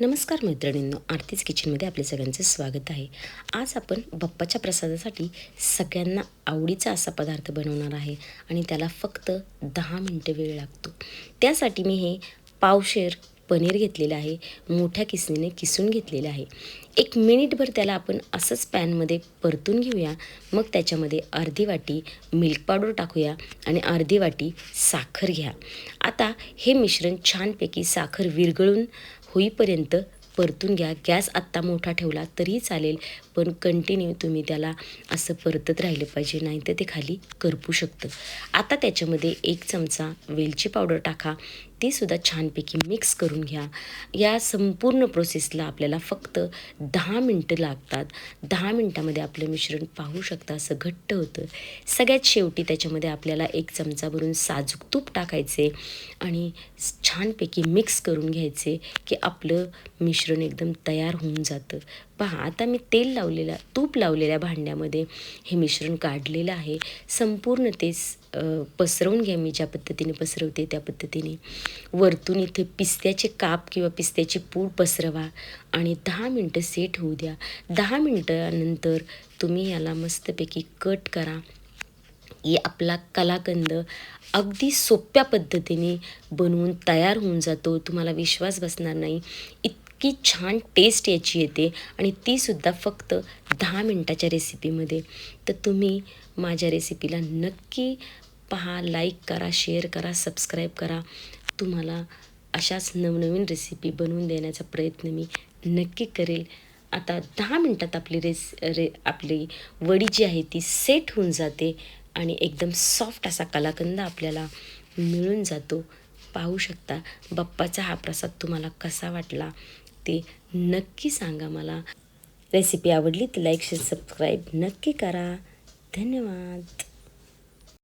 नमस्कार मैत्रिणींनो आरतीच किचनमध्ये आपले सगळ्यांचे स्वागत आहे. आज आपण बाप्पाच्या प्रसादासाठी सगळ्यांना आवडीचा असा पदार्थ बनवणार आहे आणि त्याला फक्त दहा मिनटं वेळ लागतो. त्यासाठी मी हे पावशेर पनीर घेतलेलं आहे मोठ्या किसणीने किसून घेतलेलं आहे. एक मिनिटभर त्याला आपण असंच पॅनमध्ये परतून घेऊया. मग त्याच्यामध्ये अर्धी वाटी मिल्क पावडर टाकूया आणि अर्धी वाटी साखर घ्या. आता हे मिश्रण छानपैकी साखर विरघळून होईपर्यंत परतून घ्या. गॅस आत्ता मोठा ठेवला तरीही चालेल पण कंटिन्यू तुम्ही त्याला असं परतत राहिलं पाहिजे नाही तर ते खाली करपू शकतं. आता त्याच्यामध्ये एक चमचा वेलची पावडर टाका. तेसुद्धा छानपैकी मिक्स करून घ्या. या संपूर्ण प्रोसेसला आपल्याला फक्त दहा मिनटं लागतात. दहा मिनटामध्ये आपलं मिश्रण पाहू शकता असं घट्ट होतं. सगळ्यात शेवटी त्याच्यामध्ये आपल्याला एक चमचा भरून साजूक तूप टाकायचे आणि छानपैकी मिक्स करून घ्यायचे की आपलं मिश्रण एकदम तयार होऊन जातं. पहा आता मी तेल लावलेला तूप लावलेल्या भांड्यामध्ये हे मिश्रण काढलेलं आहे. संपूर्ण ते पसरवून घ्या मी ज्या पद्धतीने पसरवते त्या पद्धतीने. वरतून इथे पिस्त्याचे काप किंवा पिस्त्याची पूड पसरवा आणि दहा मिनटं सेट होऊ द्या. दहा मिनटानंतर तुम्ही याला मस्तपैकी कट करा. ही आपला कलाकंद अगदी सोप्या पद्धतीने बनवून तयार होऊन जातो. तुम्हाला विश्वास बसणार नाही. इतकी छान टेस्ट याची येते आणि तीसुद्धा फक्त दहा मिनटाच्या रेसिपीमध्ये तर तुम्ही माझ्या रेसिपीला नक्की पहा लाईक करा शेअर करा सबस्क्राईब करा. तुम्हाला अशाच नवनवीन रेसिपी बनवून देण्याचा प्रयत्न मी नक्की करेल. आता दहा मिनटात आपली रेस रे आपली वडी जी आहे ती सेट होऊन जाते आणि एकदम सॉफ्ट असा कलाकंद आपल्याला मिळून जातो. पाहू शकता बाप्पाचा हा प्रसाद तुम्हाला कसा वाटला ते नक्की सांगा मला. रेसिपी आवडली तर लाईक शेअर सबस्क्राईब नक्की करा. धन्यवाद.